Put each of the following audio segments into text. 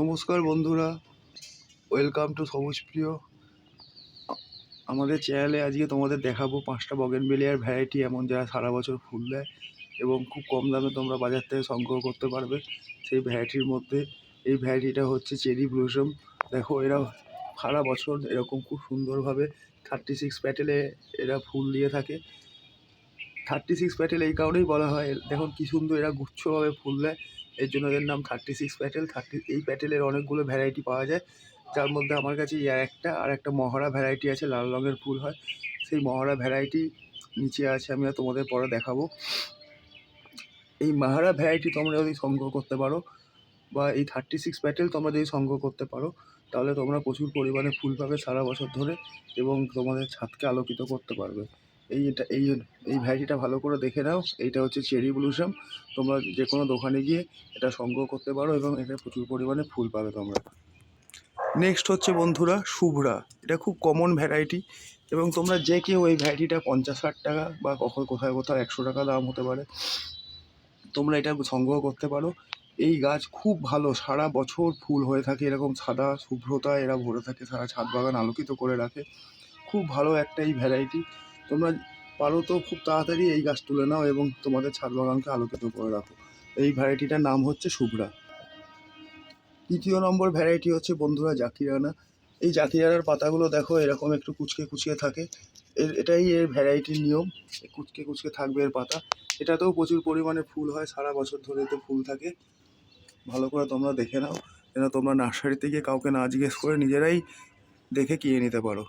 নমস্কার বন্ধুরা welcome to সবুজ প্রিয়। আমাদের চ্যানেলে আজকে তোমাদের দেখাবো পাঁচটা বগেনবেলিয়ার ভ্যারাইটি এমন যারা সারা বছর ফুল দেয় এবং খুব কম দামে তোমরা বাজার থেকে সংগ্রহ করতে পারবে। সেই ভ্যারাইটির মধ্যে এই ভ্যারাইটিটা হচ্ছে চেরি ব্লুসম দেখো, এরা সারা বছর এরকম খুব সুন্দরভাবে থার্টি সিক্স প্যাটেলে এরা ফুল দিয়ে থাকে। থার্টি সিক্স প্যাটেল এই কারণেই বলা হয়, দেখুন কী সুন্দর এরা গুচ্ছভাবে ফুল দেয়। এর জন্য এর নাম থার্টি সিক্স প্যাটেল থার্টি এই প্যাটেলের অনেকগুলো ভ্যারাইটি পাওয়া যায়। যার মধ্যে আমার কাছে এই একটা, আর একটা মহারা ভ্যারাইটি আছে, লাল রঙের ফুল হয়। সেই মহারা ভ্যারাইটি নিচে আছে, আমি তোমাদের পরে দেখাবো। এই মহারা ভ্যারাইটি তোমরা যদি সংগ্রহ করতে পারো, বা এই থার্টি সিক্স প্যাটেল তোমরা যদি সংগ্রহ করতে পারো, তাহলে তোমরা প্রচুর পরিমাণে ফুল পাবে সারা বছর ধরে, এবং তোমাদের ছাদকে আলোকিত করতে পারবে। এই এটা, এই এই ভ্যারাইটিটা ভালো করে দেখে নাও। এইটা হচ্ছে চেরি ব্লুসাম তোমরা যে কোনো দোকানে গিয়ে এটা সংগ্রহ করতে পারো এবং এটা প্রচুর পরিমাণে ফুল পাবে তোমরা। নেক্সট হচ্ছে বন্ধুরা, শুভ্রা। এটা খুব কমন ভ্যারাইটি এবং তোমরা যে কেউ এই ভ্যারাইটিটা পঞ্চাশ ষাট টাকা বা কখন কোথায় কোথাও একশো টাকা দাম হতে পারে, তোমরা এটা সংগ্রহ করতে পারো। এই গাছ খুব ভালো, সারা বছর ফুল হয়ে থাকে, এরকম সাদা শুভ্রতা এরা ভরে থাকে, সারা ছাদ বাগান আলোকিত করে রাখে। খুব ভালো একটা এই ভ্যারাইটি। তোমরা পারো তো খুব তাড়াতাড়ি এই গাছ তুলে নাও এবং তোমাদের ছাদ বাগানকে আলোকিত করে রাখো। এই ভ্যারাইটিটার নাম হচ্ছে শুভ্রা। তৃতীয় নম্বর ভ্যারাইটি হচ্ছে বন্ধুরা জাকিরানা। এই জাকিরানার পাতাগুলো দেখো, এরকম একটু কুচকে কুচকে থাকে। এর, এটাই এর ভ্যারাইটির নিয়ম। কুচকে কুচকে থাকবে এর পাতা। এটাতেও প্রচুর পরিমাণে ফুল হয়, সারা বছর ধরে এতে ফুল থাকে। ভালো করে তোমরা দেখে নাও। যেন তোমরা নার্সারিতে গিয়ে কাউকে না জিজ্ঞেস করে নিজেরাই দেখে কিনে নিতে পারো।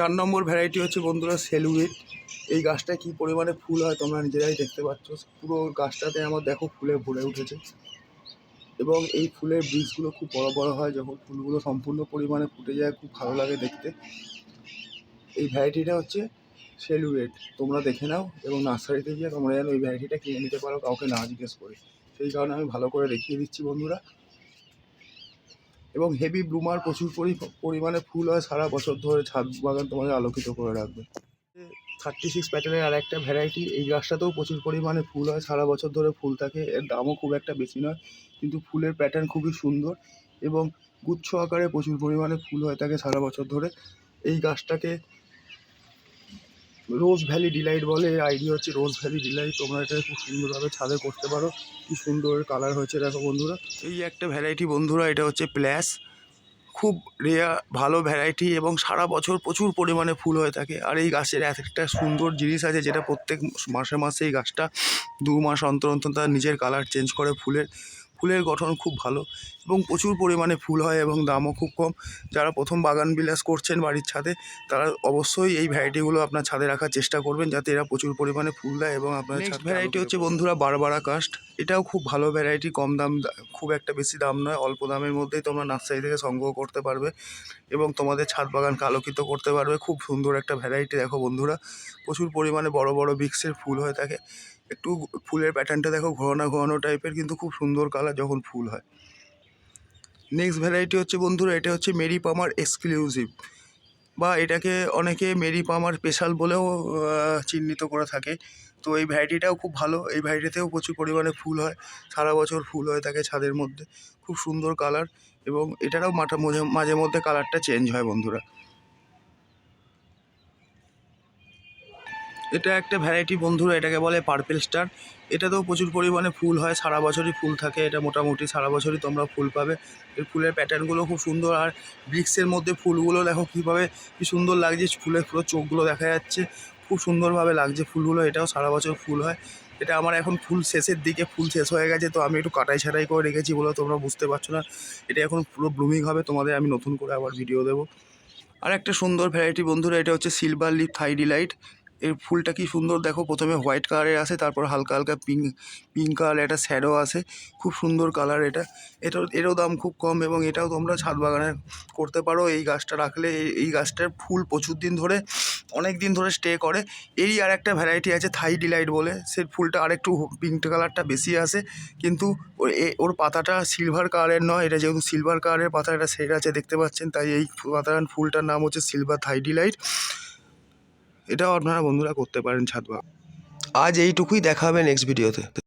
চার নম্বর ভ্যারাইটি হচ্ছে বন্ধুরা সেলুয়েট এই গাছটায় কী পরিমাণে ফুল হয় তোমরা নিজেরাই দেখতে পাচ্ছ। পুরো গাছটাতে আমার দেখো ফুলে ভরে উঠেছে। এবং এই ফুলের বীজগুলো খুব বড় বড় হয়, যখন ফুলগুলো সম্পূর্ণ পরিমাণে ফুটে যায়, খুব ভালো লাগে দেখতে। এই ভ্যারাইটিটা হচ্ছে সেলুয়েট তোমরা দেখে নাও এবং নার্সারিতে গিয়ে তোমরা যেন এই ভ্যারাইটিটা কিনে নিতে পারো, কাউকে না জিজ্ঞেস করে। সেই কারণে আমি ভালো করে দেখিয়ে দিচ্ছি বন্ধুরা। এবং হেভি ব্লুমার প্রচুর পরি- পরিমাণে ফুল হয় সারা বছর ধরে ছাদ বাগান তোমাদের আলোকিত করে রাখবে। থার্টি সিক্স প্যাটার্নের আর একটা ভ্যারাইটি এই গাছটাতেও প্রচুর পরিমাণে ফুল হয়, সারা বছর ধরে ফুল থাকে। এর দামও খুব একটা বেশি নয়, কিন্তু ফুলের প্যাটার্ন খুবই সুন্দর এবং গুচ্ছ আকারে প্রচুর পরিমাণে ফুল হয়ে থাকে সারা বছর ধরে। এই গাছটাকে রোজ ভ্যালি ডিলাইট বলে আইডিয়া হচ্ছে রোজ ভ্যালি ডিলাইট তোমরা এটা খুব সুন্দরভাবে ছাদে করতে পারো। কি সুন্দর কালার হয়েছে দেখো বন্ধুরা। এই একটা ভ্যারাইটি বন্ধুরা, এটা হচ্ছে প্ল্যাস খুব রেয়ার ভালো ভ্যারাইটি এবং সারা বছর প্রচুর পরিমাণে ফুল হয়ে থাকে। আর এই গাছের এক একটা সুন্দর জিনিস আছে, যেটা প্রত্যেক মাসে মাসে এই গাছটা দু মাস অন্তর অন্তর তার নিজের কালার চেঞ্জ করে। ফুলের ফুলের গঠন খুব ভালো। এবং প্রচুর পরিমাণে ফুল হয় এবং দামও খুব কম। যারা প্রথম বাগান বিলাস করছেন বাড়ির ছাদে তারা অবশ্যই এই ভ্যারাইটিগুলো আপনার ছাদে রাখার চেষ্টা করবেন যাতে এরা প্রচুর পরিমাণে ফুল দেয় এবং আপনার ভ্যারাইটি হচ্ছে বন্ধুরা বারবারা কাস্ট। এটাও খুব ভালো ভ্যারাইটি কম দাম খুব একটা বেশি দাম নয় অল্প দামের মধ্যেই তোমরা নার্সারি থেকে সংগ্রহ করতে পারবে এবং তোমাদের ছাদ বাগানকে আলোকিত করতে পারবে। খুব সুন্দর একটা ভ্যারাইটি দেখো বন্ধুরা প্রচুর পরিমাণে বড় বড় বিক্সের ফুল হয়ে থাকে। একটু ফুলের প্যাটার্নটা দেখো ঘোরানো ঘোরানো টাইপের কিন্তু খুব সুন্দর কালার যখন ফুল হয়। নেক্সট ভ্যারাইটি হচ্ছে বন্ধুরা, এটা হচ্ছে মেরি পামার এক্সক্লুসিভ বা এটাকে অনেকে মেরি পামার স্পেশাল বলেও চিহ্নিত করে থাকে। তো এই ভ্যারাইটিটাও খুব ভালো। এই ভ্যারাইটিতেও প্রচুর পরিমাণে ফুল হয়। সারা বছর ফুল হয় থাকে ছাদের মধ্যে। খুব সুন্দর কালার এবং এটারও মাঠা মাঝে মাঝে মধ্যে কালারটা চেঞ্জ হয় বন্ধুরা। এটা একটা ভ্যারাইটি বন্ধুরা, এটাকে বলে পার্পেল স্টার এটাতেও প্রচুর পরিমাণে ফুল হয়, সারা বছরই ফুল থাকে, এটা মোটামুটি সারা বছরই তোমরা ফুল পাবে। এর ফুলের প্যাটার্নগুলো খুব সুন্দর, আর ব্রিক্সের মধ্যে ফুলগুলো দেখো কীভাবে কী সুন্দর লাগছে, ফুলের পুরো চোখগুলো দেখা যাচ্ছে, খুব সুন্দরভাবে লাগছে ফুলগুলো, এটাও সারা বছর ফুল হয়। এটা আমার এখন ফুল শেষের দিকে, ফুল শেষ হয়ে গেছে, তো আমি একটু কাটাই ছাটাই করে রেখেছি বলে তোমরা বুঝতে পারছ না। এটা এখন পুরো ব্লুমিং হবে, তোমাদের আমি নতুন করে আবার ভিডিও দেবো। আর একটা সুন্দর ভ্যারাইটি বন্ধুরা, এটা হচ্ছে সিলভার লিপ থাই ডিলাইট এর ফুলটা কি সুন্দর দেখো। প্রথমে হোয়াইট কালারের আসে, তারপর হালকা হালকা পিঙ্ক পিঙ্ক কালার একটা শ্যাডো আসে। খুব সুন্দর কালার এটা। এটার এরও দাম খুব কম এবং এটাও তোমরা ছাদ বাগানে করতে পারো। এই গাছটা রাখলে এই- গাছটার ফুল প্রচুর দিন ধরে, অনেক দিন ধরে স্টে করে। এরই আর একটা ভ্যারাইটি আছে থাই ডিলাইট বলে। সে ফুলটা আরেকটু পিঙ্ক কালারটা বেশি আসে। কিন্তু ওর পাতাটা সিলভার কালারের নয়। এটা যেহেতু সিলভার কালারের পাতা একটা সেট আছে, দেখতে পাচ্ছেন। তাই এই পাতার ফুলটার নাম হচ্ছে সিলভার থাই ডিলাইট। এটাও আপনারা বন্ধুরা করতে পারেন ছাদ আজ এইটুকুই দেখা হবে নেক্সট ভিডিওতে